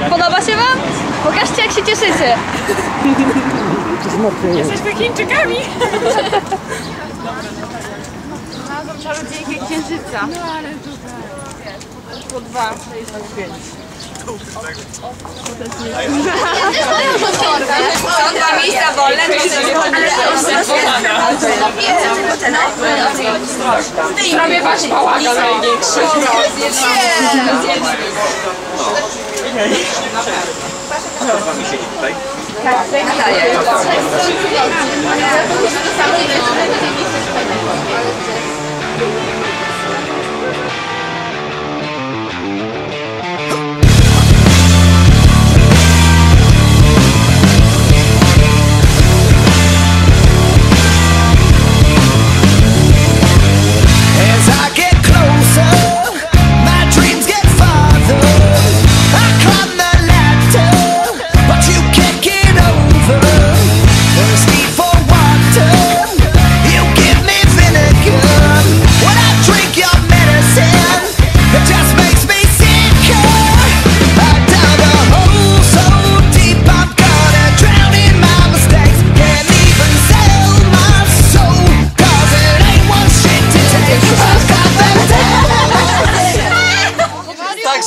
Jak podoba się wam? Pokażcie jak się cieszycie. Jesteśmy Chińczykami. Czarodziejkę księżyca. Po dwa, to jest pięć. Są dwa miejsca wolne, Prawie wasz bałagan największy. As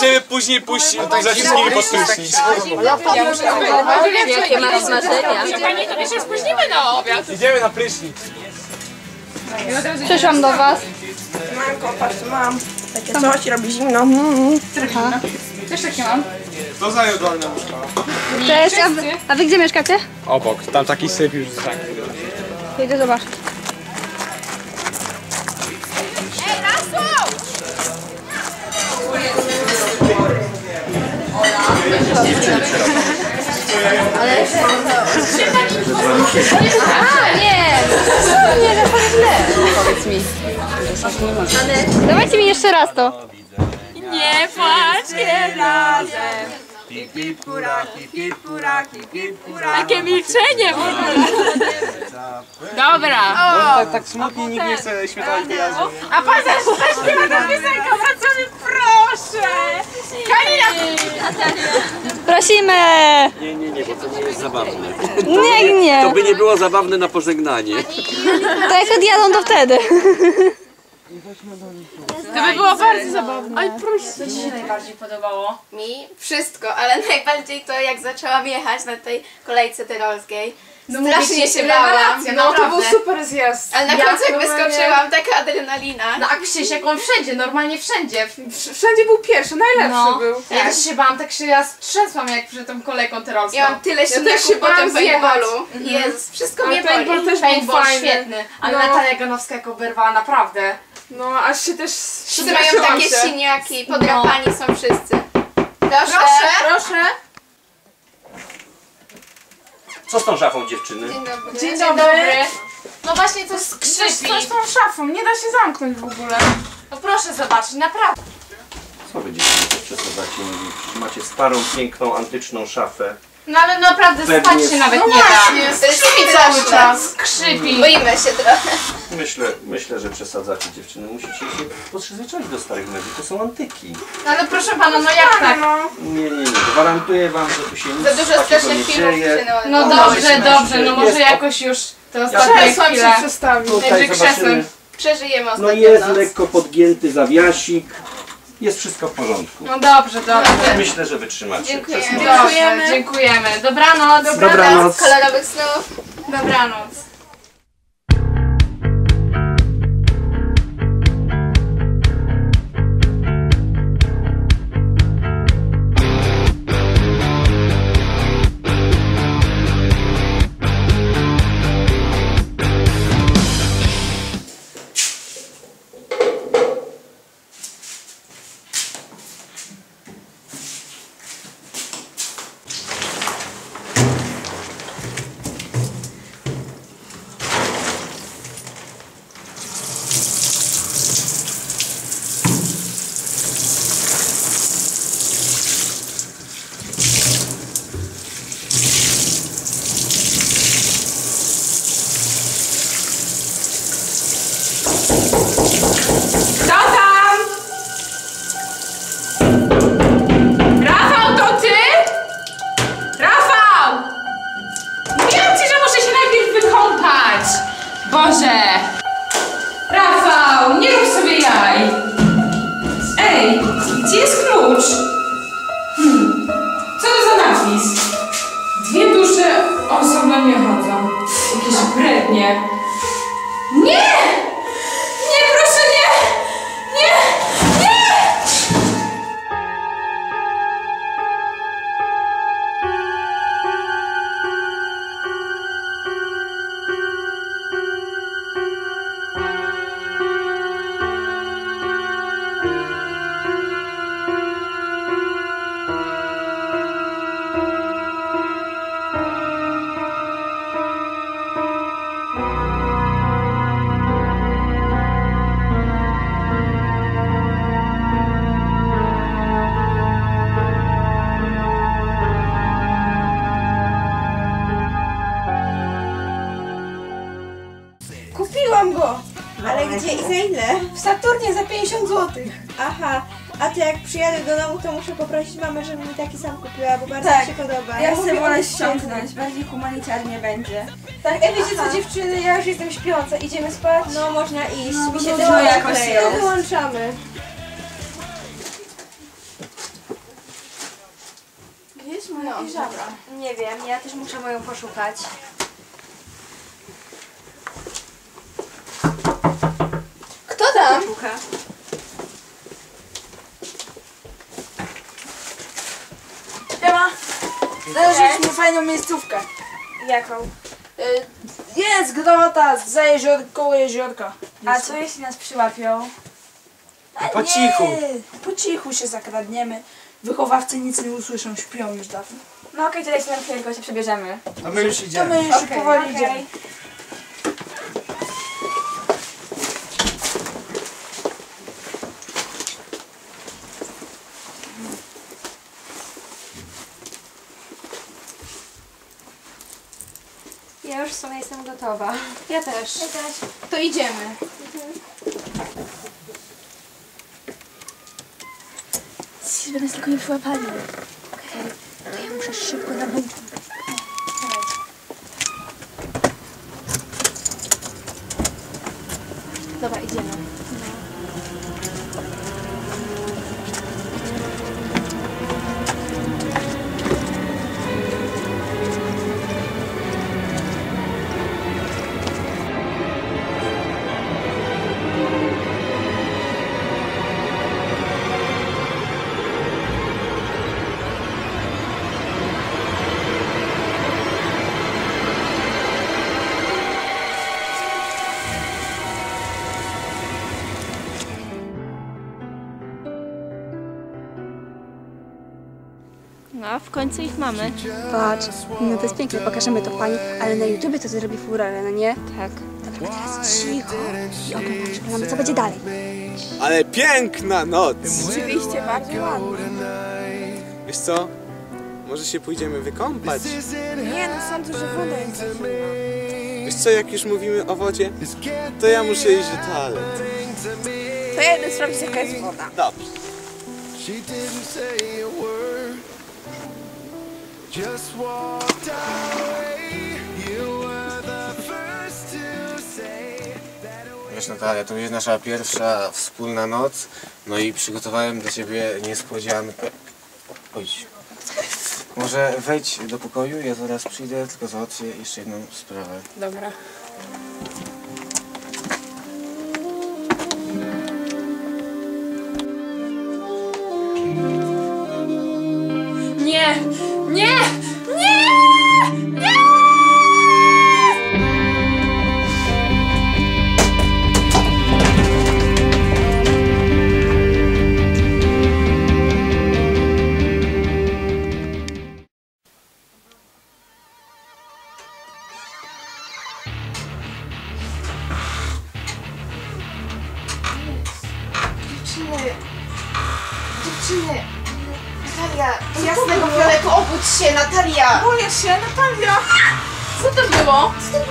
żeby później puścić ze wszystkimi pod prysznic. Jakie masz marzenia? Pani to się spóźnimy na obiad. Idziemy na prysznic. Przyszłam do was. Mam patrz, mam. Takie coś, robi zimno. Mm. Też takie mam. To zajął dolne łóżka. Cześć, a wy, a wy gdzie mieszkacie? Obok, tam taki syp już tak. Idę zobaczyć. A, nie! Nie, to jest źle. Powiedz mi. Dawajcie mi jeszcze raz to. Nie płaczcie razem. Takie milczenie w ogóle. Dobra. Tak, tak smutnie nikt nie chce śmietać wyjazdu. A pan zaśpiewa tę piosenkę, wracamy, proszę. Kalina. Prosimy! Nie, nie, nie, bo to nie jest zabawne. Nie, nie. To by nie było zabawne na pożegnanie. To jak odjadą, to wtedy. To by było bardzo zabawne. Mi wszystko, ale najbardziej to jak zaczęłam jechać na tej kolejce tyrolskiej. No Strasznie się bałam. No to był super zjazd. Ale na Ja końcu jak normalnie- wyskoczyłam, taka adrenalina. No a Krzysiek, on wszędzie, normalnie wszędzie. Wszędzie był pierwszy, najlepszy No. był. Ja też się bałam, tak się ja strzęsłam jak przed tą kolejką tyrolską. Ja mam tyle też śniegu się po tym bałam zjechać. paintballu. Jezus, wszystko Ale mnie paintball boli. też był Paintball fajny. świetny, ale No. Natalia Ganowska jak oberwała, naprawdę. No, aż się też Wszyscy mają takie się. siniaki, podrapani są wszyscy. Proszę. Proszę, proszę. Co z tą szafą dziewczyny? Dzień dobry. Dzień dobry. No właśnie coś skrzypi. coś z tą szafą, nie da się zamknąć w ogóle. No proszę zobaczyć, naprawdę. Co wy dziewczyny przesadzacie? Macie starą, piękną, antyczną szafę. No ale naprawdę Pewnie spać się nawet No nie da. właśnie, To jest Krzypi cały czas. Krzypi. Boimy się trochę. Myślę, myślę, że przesadzacie dziewczyny. Musicie się przyzwyczaić do starych mebli. To są antyki. No ale proszę pana, no jak tak? No, Nie, nie, nie. Gwarantuję wam, że tu się nic Za dużo takiego strasznych nie filmów dzieje. się No dobrze, dobrze, no może Jest- jakoś już te ostatnie krzesłem się chwile. przestawił. Tutaj zobaczymy. krzesłem. Przeżyjemy No ostatnią jest noc. lekko podgięty zawiasik. Jest wszystko w porządku. No dobrze, dobrze. Myślę, że wytrzymacie. Dziękujemy. przez noc. Dobrze, dziękujemy. Dobranoc. Dobranoc. Kolorowych snów. Dobranoc. Jest klucz? Hmm. Co to za napis? Dwie dusze osobno nie chodzą. Jakieś brednie. Kupiłam go! Ale gdzie i za ile? W Saturnie za 50 zł. Aha, a to jak przyjadę do domu, to muszę poprosić mamę, żeby mi taki sam kupiła, bo bardzo mi się podoba. Ja mówię sobie wolę ściągnąć, bardziej humanitarnie będzie. Tak, e, wiecie co dziewczyny, ja już jestem śpiąca, idziemy spać? No można iść, No, mi się dużo jakoś jest. Dołączamy. Gdzie jest moja piżama? Nie wiem, ja też muszę moją poszukać. Tam? Siema! Znaleźliśmy fajną miejscówkę. Jaką? Y, Jest grota za jezior, koło jeziorka. A co jeśli nas przyłapią? A Po cichu. Nie, po cichu się zakradniemy. Wychowawcy nic nie usłyszą, śpią już dawno. No okej, to lecimy na chwilę, się przebierzemy. A my już To idziemy. my już powoli idziemy już w sumie jestem gotowa. Ja też. Ja też. To idziemy. Żeby nas tylko nie przyłapali. Okej, to ja muszę szybko na bączkę. No, w końcu ich mamy. Patrz, no to jest piękne, pokażemy to pani, ale na YouTubie to zrobi furorę, no nie? Tak. Dobra, teraz cicho i oglądamy, co będzie dalej. Ale piękna noc! Oczywiście, bardzo ładnie. Wiesz co? Może się pójdziemy wykąpać? Nie, no sądzę, że woda jest zimna. Wiesz co, jak już mówimy o wodzie, to ja muszę iść do toalety. To ja idę sprawdzić, jaka jest woda. Dobrze. Wiesz Natalia, to jest nasza pierwsza wspólna noc, no i przygotowałem dla Ciebie niespodziankę. Chodź. Może wejdź do pokoju, ja zaraz przyjdę, tylko załatwię jeszcze jedną sprawę. Dobra.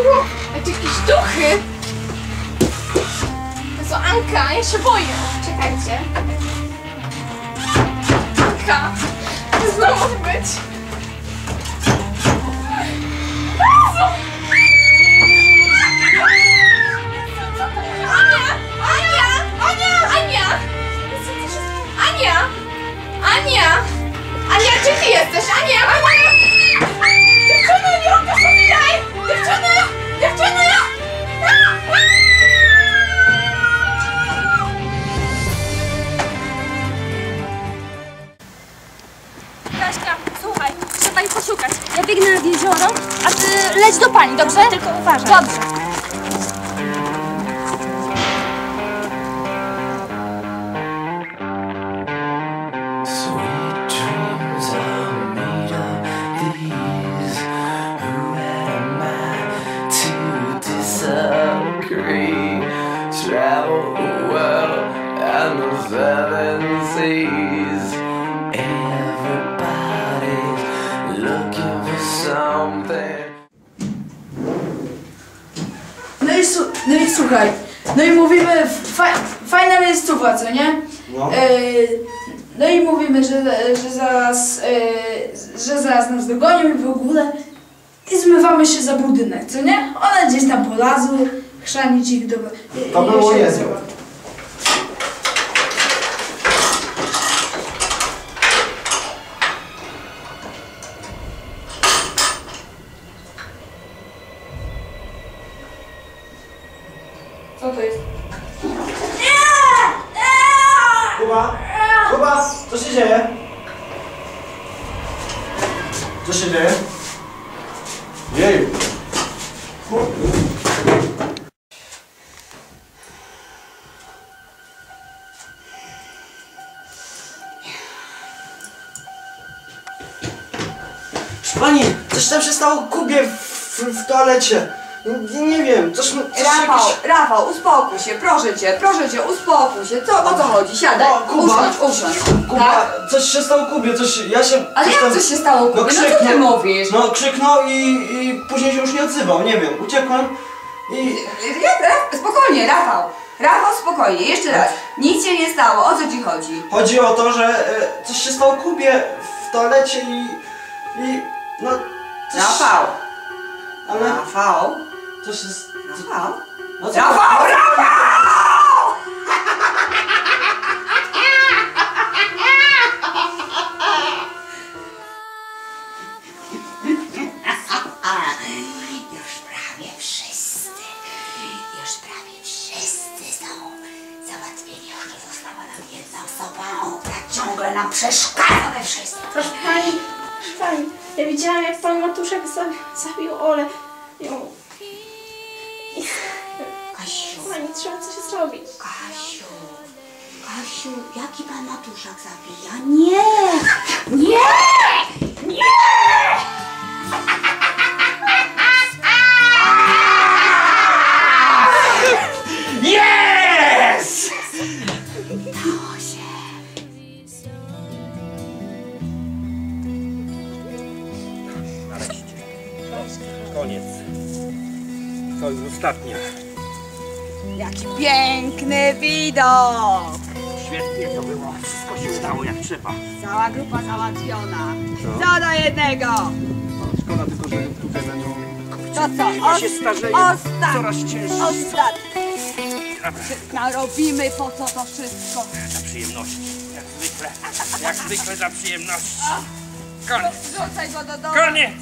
A to jakieś duchy! No to co Anka, ja się boję. Czekajcie. Anka! To znowu być. Ania! Ania! Ania! Ania! Ania! Ania! Ania, gdzie ty jesteś? Ania! Ania! Dobrze? Tylko uważaj. Dobrze. Słuchaj, no i mówimy, fa- fajna miejscowa, co nie? No. E, no i mówimy, że, że, zaraz, e, że zaraz nas dogonią i w ogóle i zmywamy się za budynek, co nie? One gdzieś tam polazły, chrzanić ich do... To było niezłe. nazywa. Co to jest? Kuba! Kuba! Co się dzieje? Co się dzieje? Proszę Pani, coś tam się stało Kubie w, w, w toalecie. Nie, wiem, coś... coś Rafał, jakiś- Rafał, uspokój się, proszę cię, proszę cię, uspokój się. Co, o co chodzi? Siadaj, O, Kuba. usiądź, usiądź. Kuba, Tak? coś się stało Kubie, coś... Ja się... Ale jak tam- coś się stało, Kubie? No co ty mówisz? No krzyknął i, i później się już nie odzywał, nie wiem, uciekłem i... Spokojnie, Rafał. Rafał, spokojnie, jeszcze raz. Nic się nie stało, o co ci chodzi? Chodzi o to, że e, coś się stało Kubie w toalecie i... i... no... Coś... Rafał. Ale... Rafał. Coś jest... Rafał. No co- Rafał, Rafał! Już prawie wszyscy, już prawie wszyscy są załatwieni. Jeszcze została nam jedna osoba, która ciągle nam przeszkadza we wszystkim. Proszę pani, proszę pani, ja widziałam jak pan Matuszek zabił, zabił Olę. Pani, trzeba coś zrobić. Kasiu, Kasiu, jaki pan Matuszak zabija? Nie! Nie! Nie! Yes! Udało się. Koniec. To już ostatnia. Jaki piękny widok! Świetnie to było. Wszystko się udało jak trzeba. Cała grupa załatwiona. No. Co do jednego? Szkoda tylko, że tutaj będą... To co? Chyba się starzeje. Ostat... Coraz cięższe. Ostatni. Narobimy po co to wszystko. Dla przyjemności. Jak zwykle. Jak zwykle dla przyjemności. Koniec. Rzucaj go do domu. Koniec.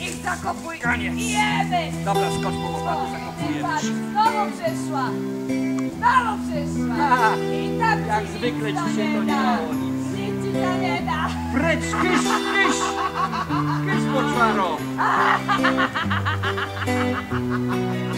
I ich zakopuj. Koniec. I jemy. Dobra, skocz po łopatu, Patrz, znowu przyszła. Znowu przyszła. A, I tak Jak zwykle dzisiaj to nie da. dało nic. Nic ci to nie da. Precz, kysz, kysz! Kysz, poczwaro!